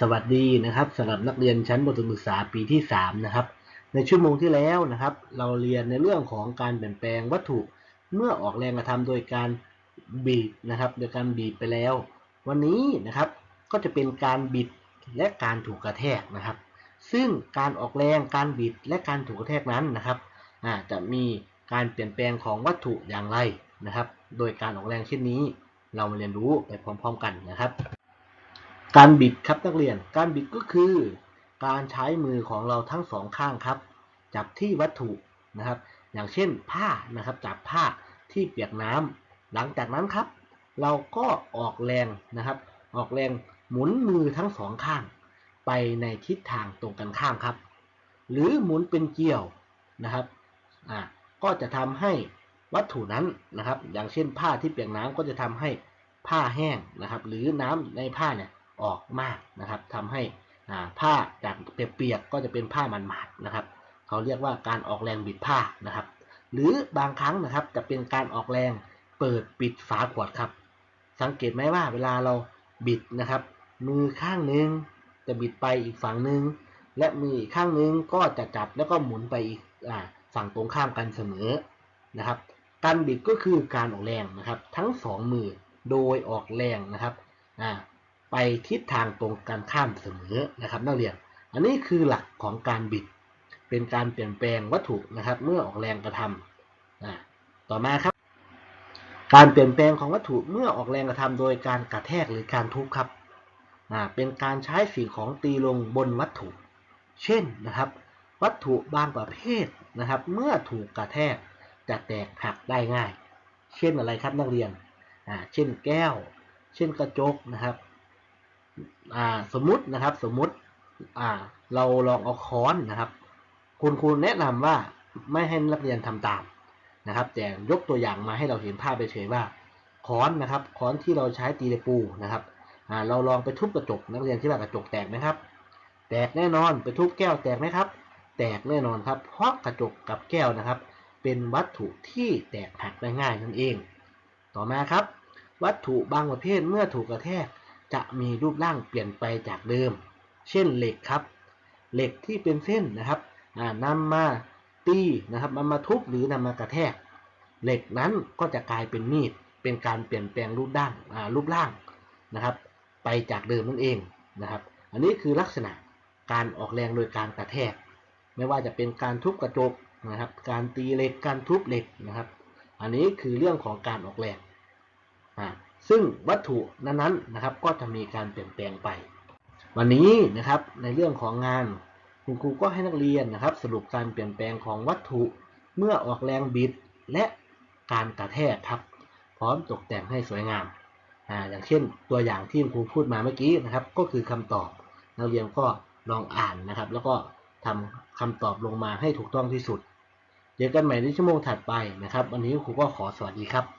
สวัสดีนะครับสำหรับนักเรียนชั้นประถมศึกษาปีที่ 3 นะครับ ในชั่วโมงที่แล้วนะครับ เราเรียนในเรื่องของการเปลี่ยนแปลงวัตถุเมื่อออกแรงกระทำโดยการบีบนะครับ โดยการบีบไปแล้ว วันนี้นะครับก็จะเป็นการบิดและการถูกกระแทกนะครับ ซึ่งการออกแรงการบิดและการถูกกระแทกนั้นนะครับจะมีการเปลี่ยนแปลงของวัตถุอย่างไรนะครับ โดยการออกแรงเช่นนี้ เรามาเรียนรู้ไปพร้อม ๆ กันนะครับ การบิดครับนักเรียน การบิดก็คือ การใช้มือของเราทั้งสองข้างครับ จับที่วัตถุนะครับ อย่างเช่นผ้านะครับจับผ้าที่เปียกน้ำหลังจากนั้นครับ เราก็ออกแรงนะครับ ออกแรงหมุนมือทั้งสองข้าง ไปในทิศทางตรงกันข้ามครับ หรือหมุนเป็นเกี่ยวนะครับอ่าก็จะทำให้วัตถุนั้นนะครับ อย่างเช่นผ้าที่เปียกน้ำก็จะทำให้ผ้าแห้งนะครับ หรือน้ำในผ้าเนี่ย ออกมากนะครับทำให้ผ้าจากเปียกๆก็จะเป็นผ้ามันหมาดนะครับ เขาเรียกว่าการออกแรงบิดผ้านะครับ หรือบางครั้งนะครับจะเป็นการออกแรงเปิดปิดฝาขวดครับ สังเกตไหมว่าเวลาเราบิดนะครับ มือข้างหนึ่งจะบิดไปอีกฝั่งหนึ่งและมืออีกข้างหนึ่งก็จะจับแล้วก็หมุนไปอีกอาฝั่งตรงข้ามกันเสมอนะครับ การบิดก็คือการออกแรงนะครับ ทั้งสองมือโดยออกแรงนะครับอ่า ไปทิศทางตรงกันข้ามเสมอนะครับ นักเรียน อันนี้คือหลักของการบิด เป็นการเปลี่ยนแปลงวัตถุนะครับ เมื่อออกแรงกระทำอ่าต่อมาครับ การเปลี่ยนแปลงของวัตถุเมื่อออกแรงกระทำโดยการกระแทกหรือการทุบครับเป็นการใช้สิ่งของตีลงบนวัตถุ เช่นนะครับ วัตถุบางประเภทนะครับ เมื่อถูกกระแทกจะแตกหักได้ง่าย เช่นอะไรครับนักเรียน เช่นแก้ว เช่นกระจกนะครับ สมมุตินะครับ สมมุติอ่าเราลองเอาค้อนนะครับ คุณครูแนะนำว่าไม่ให้นักเรียนทำตามนะครับ แต่ยกตัวอย่างมาให้เราเห็นภาพไปเฉยๆว่าค้อนนะครับค้อนที่เราใช้ตีตะปูนะครับเราลองไปทุบกระจกนักเรียนคิดว่ากระจกแตกไหมครับ แตกแน่นอนไปทุบแก้วแตกไหมครับ แตกแน่นอนครับ เพราะกระจกกับแก้วนะครับ เป็นวัตถุที่แตกหักได้ง่ายนั่นเอง ต่อมาครับ วัตถุบางประเภทเมื่อถูกกระแทก จะมีรูปร่างเปลี่ยนไปจากเดิม เช่นเหล็กครับ เหล็กที่เป็นเส้นนะครับอ่านำมาตีนะครับนำมาทุบหรือนำมากระแทก เหล็กนั้นก็จะกลายเป็นมีด เป็นการเปลี่ยนแปลงรูปร่างรูปร่างนะครับ ไปจากเดิมนั่นเองนะครับ อันนี้คือลักษณะการออกแรงโดยการกระแทก ไม่ว่าจะเป็นการทุบกระจกนะครับ การตีเหล็ก การทุบเหล็กนะครับ อันนี้คือเรื่องของการออกแรง ซึ่งวัตถุนั้นๆนะครับก็จะมีการเปลี่ยนแปลงไป วันนี้นะครับในเรื่องของงานคุณครูก็ให้นักเรียนนะครับ สรุปการเปลี่ยนแปลงของวัตถุเมื่อออกแรงบิดและการกระแทกครับ พร้อมตกแต่งให้สวยงามอ่าอย่างเช่นตัวอย่างที่คุณครูพูดมาเมื่อกี้นะครับ ก็คือคำตอบนักเรียนก็ลองอ่านนะครับ แล้วก็ทำคำตอบลงมาให้ถูกต้องที่สุด เจอกันใหม่ในชั่วโมงถัดไปนะครับ วันนี้ครูก็ขอสวัสดีครับ